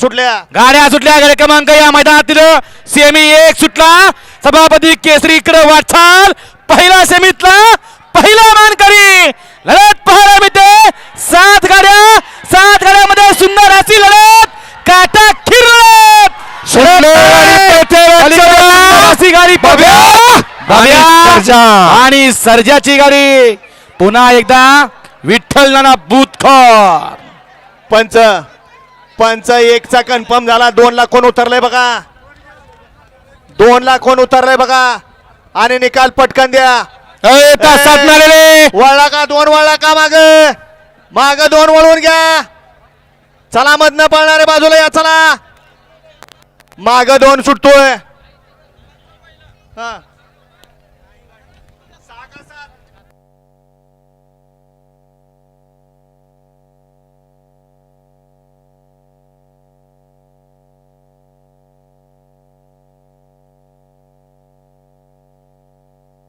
सुटल्या. गाड्या सुटल्या गाड्या क्रमांक या मैदानातील सेमी एक सुटला. सभापती केसरी इकडे वाटचाल. पहिला सेमीतला पहिला मानकरी. लढत पाहायला मिळते. सात गाड्या सात गाड्यामध्ये सुंदर अशी लढत. काटा गाडी. आणि सर्जाची गाडी. पुन्हा एकदा विठ्ठल नाना बुतखोर पंच. पंच एकचा कन्फर्म झाला. दोन लाख कोण उतरलंय बघा. दोन लाख कोण उतरलंय बघा. आणि निकाल पटकन द्या. वळला का? दोन वळला का माग? माग दोन वळवून घ्या. चला मधनं पळणारे बाजूला या चला. माग दोन सुटतोय. हा.